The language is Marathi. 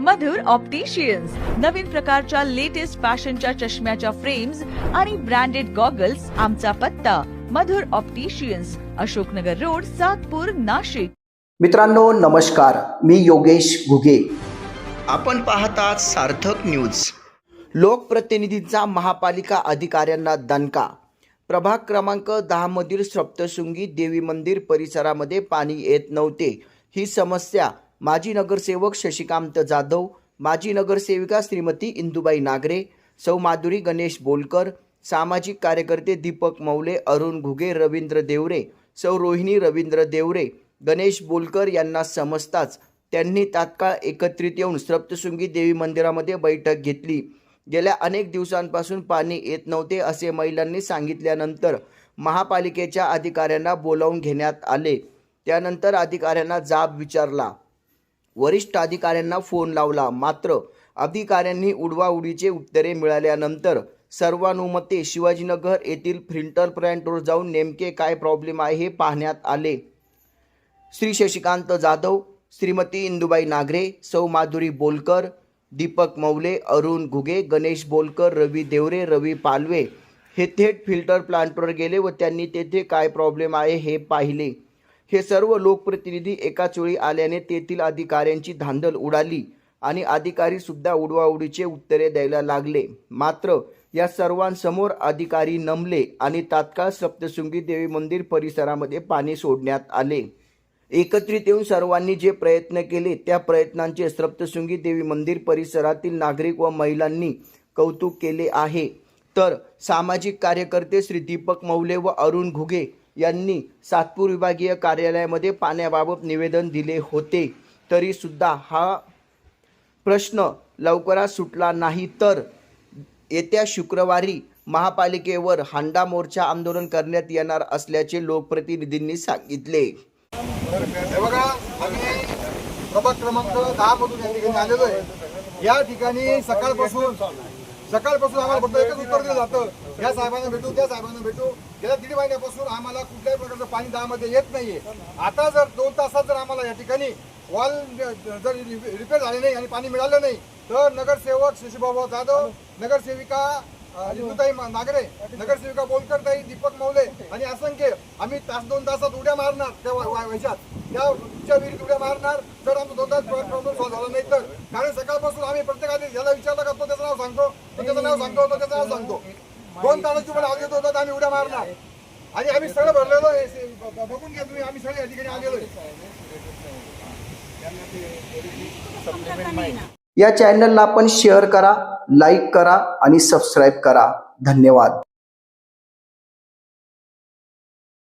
मधुर ऑप्टिशियन्स नवीन प्रकारच्या लेटेस्ट फॅशनच्या चष्म्याच्या फ्रेम्स आणि ब्रँडेड गॉगल्स आमचा पत्ता. Madhur opticians Ashoknagar road Satpur Nashik. मित्रांनो नमस्कार. मी योगेश घुगे. आपण पाहतात सार्थक न्यूज लोकप्रतिनिधींचा महापालिका अधिकाऱ्यांना दणका. प्रभाग क्रमांक दहामधील सप्तशृंगी देवी मंदिर परिसरामध्ये पाणी येत नव्हते. ही समस्या माजी नगरसेवक शशिकांत जाधव माजी नगरसेविका श्रीमती इंदुबाई नागरे सौ माधुरी गणेश बोलकर सामाजिक कार्यकर्ते दीपक मौले अरुण घुगे रवींद्र देवरे सौ रोहिणी रवींद्र देवरे गणेश बोलकर यांना समजताच त्यांनी तात्काळ एकत्रित येऊन सप्तशृंगी देवी मंदिरामध्ये बैठक घेतली. गेल्या अनेक दिवसांपासून पाणी येत नव्हते असे महिलांनी सांगितल्यानंतर महापालिकेच्या अधिकाऱ्यांना बोलावून घेण्यात आले. त्यानंतर अधिकाऱ्यांना जाब विचारला. वरिष्ठ अधिकाऱ्यांना फोन लावला. मात्र अधिकाऱ्यांनी उडवाउडीचे उत्तरे मिळाल्यानंतर सर्वानुमते शिवाजीनगर येथील फिल्टर प्लॅन्टवर जाऊन नेमके काय प्रॉब्लेम आहे हे पाहण्यात आले. श्री शशिकांत जाधव श्रीमती इंदुबाई नागरे सौ माधुरी बोलकर दीपक मौले अरुण घुगे गणेश बोलकर रवी देवरे रवी पालवे हे थेट फिल्टर प्लांटवर गेले व त्यांनी तेथे काय प्रॉब्लेम आहे हे पाहिले. हे सर्व लोकप्रतिनिधी एकाच वेळी आल्याने तेथील अधिकाऱ्यांची धांदल उडाली आणि अधिकारी सुद्धा उडवाउडीचे उत्तरे द्यायला लागले. मात्र या सर्वांसमोर अधिकारी नमले आणि तात्काळ सप्तशृंगी देवी मंदिर परिसरामध्ये पाणी सोडण्यात आले. एकत्रित येऊन सर्वांनी जे प्रयत्न केले त्या प्रयत्नांचे सप्तशृंगी देवी मंदिर परिसरातील नागरिक व महिलांनी कौतुक केले आहे. तर सामाजिक कार्यकर्ते श्री दीपक मौले व अरुण घुगे यांनी सातपूर विभागीय कार्यालयामध्ये पाण्याबाबत निवेदन दिले होते. तरी सुद्धा हा प्रश्न लवकरात सुटला नाही तर येत्या शुक्रवारी महापालिकेवर हांडा मोर्चा आंदोलन करण्यात येणार असल्याचे लोकप्रतिनिधींनी सांगितले. बघा आम्ही प्रभाग क्रमांक दहा मधून या ठिकाणी आलेलो आहे. या ठिकाणी सकाळपासून सकाळपासून आम्हाला फक्त एकच उत्तर दिलं जातं. या साहेबांना भेटू त्या साहेबांना भेटू गेल्या महिन्यापासून आम्हाला कुठल्याही प्रकारचं पाणी दहामध्ये येत नाहीये. आता जर दोन तासात जर आम्हाला या ठिकाणी वॉल जर रिपेअर झाले नाही आणि पाणी मिळालं नाही तर नगरसेवक शशीबाबा जाधव नगरसेविका अं, नागरे नगरसेविका बोलकरताई दीपक मौले आणि असंख्य आम्ही तास दोन तासात उड्या मारणार त्या वैशात त्या विहिरीत उड्या मारणार जर आमचा दोन तास प्रॉब्लेम सॉल्व्ह झाला नाही तर. कारण सकाळपासून आम्ही प्रत्येकाने ज्याला विचारला करतो त्याचं नाव सांगतो त्याचं नाव सांगतो त्याचं नाव सांगतो. दोन तासाची पण आवाज येत तर आम्ही उड्या मारणार. आणि आम्ही सगळं भरलेलो आहे. बघून घ्या तुम्ही. आम्ही सगळे या ठिकाणी आलेलो आहे. या चॅनलला आपण शेअर करा लाईक करा आणि सबस्क्राईब करा. धन्यवाद.